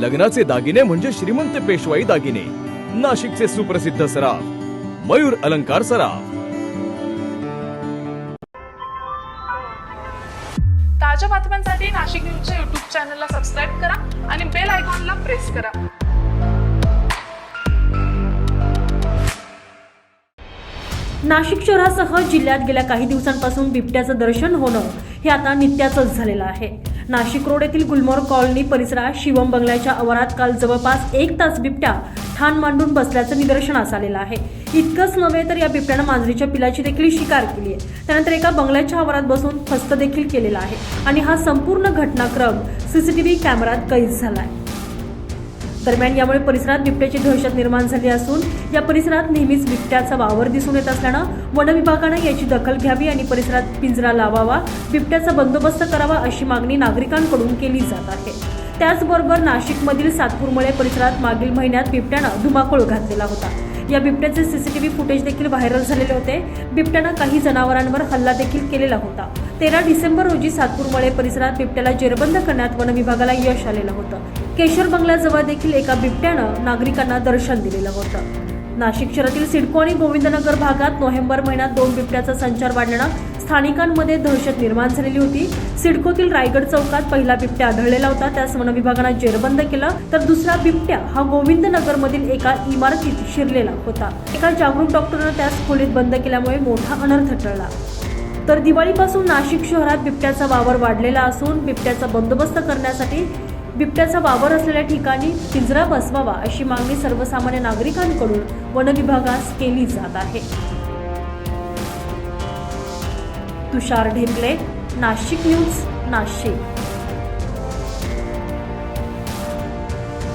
लग्नाचे दागिने म्हणजे श्रीमंत पेशवाई दागिने. नाशिकचे सुप्रसिद्ध सराफ. मयूर अलंकार सराफ. ताज्या बातम्यांसाठी नाशिक न्यूजच्या युट्यूब चॅनलला सबस्क्राईब करा आणि बेल आयकॉनला प्रेस करा. नाशिक शहरासह जिल्ह्यात गेल्या काही दिवसांपासून बिबट्याचं दर्शन होणं हे आता नित्याचंच झालेलं आहे. नाशिक रोड येथील गुलमोर कॉलनी परिसरात शिवम बंगल्याच्या आवारात काल जवळपास एक तास बिबट्या ठाण मांडून बसल्याचं निदर्शनास आलेलं आहे. इतकंच नव्हे तर या बिबट्यानं मांजरीच्या पिलाची देखील शिकार केली आहे. त्यानंतर एका बंगल्याच्या आवारात बसून फस्त देखील केलेला आहे आणि हा संपूर्ण घटनाक्रम सीसीटीव्ही कॅमेऱ्यात कैद झाला आहे. दरम्यान यामुळे परिसरात बिबट्याची दहशत निर्माण झाली असून या परिसरात नेहमीच बिबट्याचा वावर दिसून येत असल्यानं वन विभागानं याची दखल घ्यावी आणि परिसरात पिंजरा लावावा बिबट्याचा बंदोबस्त करावा अशी मागणी नागरिकांकडून केली जात आहे. त्याचबरोबर नाशिकमधील सातपूरमळे परिसरात मागील महिन्यात बिबट्यानं धुमाकूळ घातलेला होता. या बिबट्याचे सीसीटीव्ही फुटेज देखील व्हायरल झालेले होते. बिबट्यानं काही जनावरांवर हल्ला देखील केलेला होता. तेरा डिसेंबर रोजी सातपूरमळे परिसरात बिबट्याला जेरबंद करण्यात वन विभागाला यश आलेलं होतं. केशर बंगल्याजवळ देखील एका बिबट्यानं नागरिकांना दर्शन दिलेलं होतं. नाशिक शहरातील सिडको आणि गोविंदनगर भागात नोव्हेंबर महिन्यात दोन बिबट्याचा संचार वाढल्यानं स्थानिकांमध्ये दहशत निर्माण झालेली होती. सिडकोतील रायगड चौकात पहिला बिबट्या आढळलेला होता. त्यास वन विभागानं जेरबंद केलं. तर दुसरा बिबट्या हा गोविंदनगरमधील एका इमारतीत शिरलेला होता. एका जागरूक डॉक्टरनं त्यास खोलीत बंद केल्यामुळे मोठा अनर्थ टळला. तर दिवाळीपासून नाशिक शहरात बिबट्याचा वावर वाढलेला असून बिबट्याचा बंदोबस्त करण्यासाठी बिबट्याचा वावर असलेल्या ठिकाणी पिंजरा बसवावा अशी मागणी सर्वसामान्य नागरिकांकडून वन विभागास केली जात आहे. तुषार ढेकले नाशिक न्यूज नाशिक.